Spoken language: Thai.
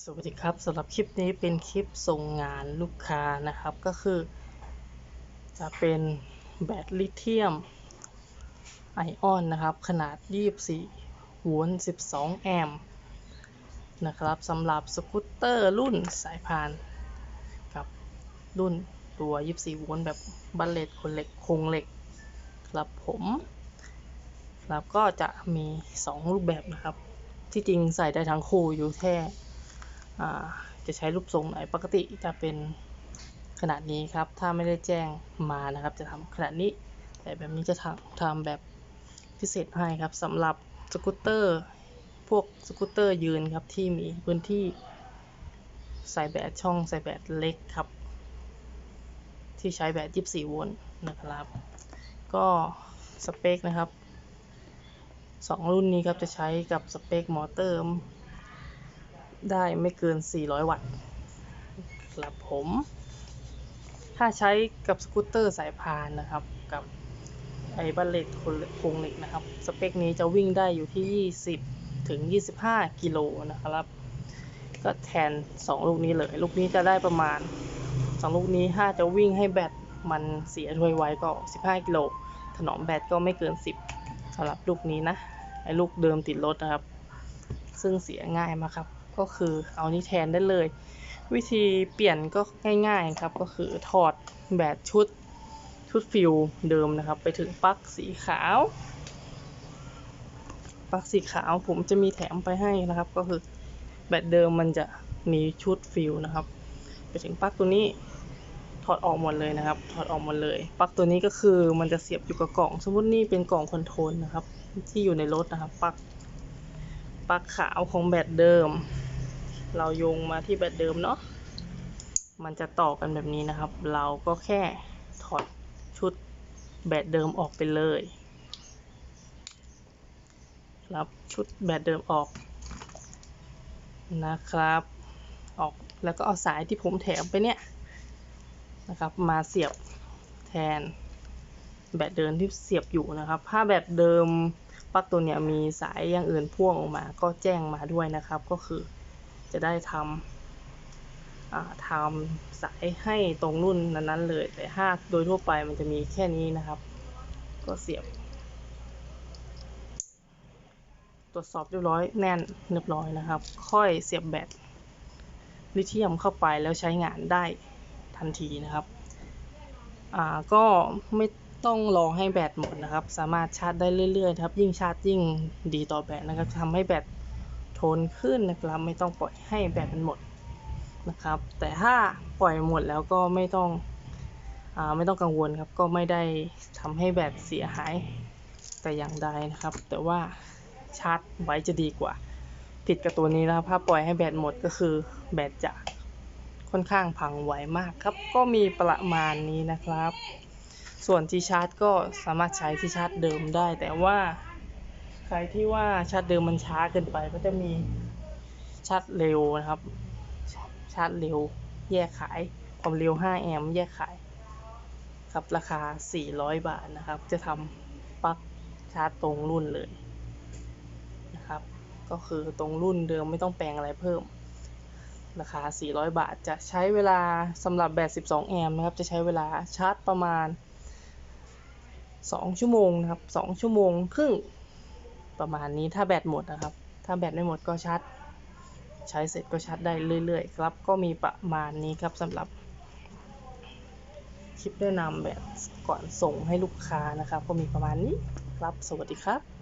สวัสดีครับสำหรับคลิปนี้เป็นคลิปส่งงานลูกค้านะครับก็คือ จะเป็นแบตลิเธียมไอออนนะครับ ขนาด 24 โวลต์ 12 แอมป์นะครับสำหรับสกูตเตอร์รุ่นสายพาน กับรุ่นตัว 24 โวลต์แบบบัลเลตคนเหล็กโครงเหล็กครับผมครับก็จะมี 2 รูปแบบนะครับ ที่จริงใส่ได้ทั้งคู่อยู่แค่ จะใช้รูปทรงไหนปกติจะเป็นขนาดนี้ครับ ถ้าไม่ได้แจ้งมานะครับ จะทำขนาดนี้ แต่แบบนี้จะทำทำแบบพิเศษให้ครับสำหรับสกูตเตอร์ พวกสกูตเตอร์ยืนครับที่มีพื้นที่ใส่แบตช่องใส่แบตเล็กครับ ที่ใช้แบต24 โวลต์นะครับ ก็สเปคนะครับสองรุ่นนี้ครับจะใช้กับสเปคมอเตอร์ ได้ไม่เกิน 400 วัตต์ครับผม ถ้าใช้กับสกูตเตอร์สายพานนะครับ กับไอ้บัลเลตโครงเหล็กนะครับ สเปคนี้จะวิ่งได้อยู่ที่ 20 ถึง 25 กิโลนะครับ ก็แทน 2 ลูกนี้เลย ลูกนี้จะได้ประมาณ 2 ลูกนี้ถ้าจะวิ่งให้แบตมันเสียถ้วยไว้ก็ 15 กิโล ถนอมแบตก็ไม่เกิน 10สำหรับลูกนี้นะ ไอ้ลูกเดิมติดรถนะครับ ซึ่งเสียง่ายมากครับ ก็คือเอานี้แทนได้เลย วิธีเปลี่ยนก็ง่ายๆครับ ก็คือถอดแบตชุดชุดฟิวเดิมนะครับ ไปถึงปลั๊กสีขาวปลั๊กสีขาวผมจะมีแถมไปให้นะครับ ก็คือแบตเดิมมันจะมีชุดฟิวนะครับ ไปถึงปลั๊กตัวนี้ถอดออกหมดเลยนะครับ ถอดออกหมดเลย ปลั๊กตัวนี้ก็คือมันจะเสียบอยู่กับกล่อง สมมตินี่เป็นกล่องคอนโทรลนะครับ ที่อยู่ในรถนะครับ ปลั๊ก ปลั๊กขาวของแบตเดิม เราโยงมาที่แบตเดิมเนาะมันจะต่อกันแบบนี้นะครับ เราก็แค่ถอดชุดแบตเดิมออกไปเลยรับชุดแบตเดิมออกนะครับ ออกแล้วก็เอาสายที่ผมแถมไปเนี่ยนะครับ มาเสียบแทนแบตเดิมที่เสียบอยู่นะครับ ถ้าแบตเดิม ปลั๊กตัวเนี้ยมีสายอย่างอื่นพ่วงออกมา ก็แจ้งมาด้วยนะครับ ก็คือจะได้ทำทำสายให้ตรงรุ่นนั้นๆเลย แต่ถ้าโดยทั่วไปมันจะมีแค่นี้นะครับ ก็เสียบ ตรวจสอบเรียบร้อยแน่นเรียบร้อยนะครับ ค่อยเสียบแบตลิเธียมเข้าไปแล้วใช้งานได้ทันทีนะครับ อ่าก็ไม่ ต้องรอให้แบตหมดนะครับ สามารถชาร์จได้เรื่อยๆครับ ยิ่งชาร์จยิ่งดีต่อแบตนะครับทำให้แบตทนขึ้นนะครับ ไม่ต้องปล่อยให้แบตมันหมดนะครับ แต่ถ้าปล่อยหมดแล้วก็ไม่ต้องอไม่ต้องกังวลครับ ก็ไม่ได้ทำให้แบตเสียหายแต่อย่างใดนะครับ แต่ว่าชาร์จไว้จะดีกว่า ติดกับตัวนี้นะครับถ้าปล่อยให้แบตหมดก็คือแบตจะค่อนข้างพังไวมากครับ ก็มีประมาณนี้นะครับ ส่วนที่ชาร์จก็สามารถใช้ที่ชาร์จเดิมได้ แต่ว่าใครที่ว่าชาร์จเดิมมันช้าเกินไป ก็จะมีชาร์จเร็วนะครับ ชาร์จเร็วแยกขายความเร็ว 5 แอมป์แยกขายครับราคา 400 บาทนะครับ จะทำปลั๊กชาร์จตรงรุ่นเลยนะครับ ก็คือตรงรุ่นเดิมไม่ต้องแปลงอะไรเพิ่ม ราคา 400 บาทจะใช้เวลาสำหรับแบต 12 แอมป์นะครับ จะใช้เวลาชาร์จประมาณ สองชั่วโมงนะครับสองชั่วโมงครึ่งประมาณนี้ถ้าแบตหมดนะครับ ถ้าแบตไม่หมดก็ชาร์จใช้เสร็จก็ชาร์จได้เรื่อยๆ ครับ ก็มีประมาณนี้ครับสำหรับคลิปแนะนำแบบก่อนส่งให้ลูกค้านะครับ ก็มีประมาณนี้ครับ สวัสดีครับ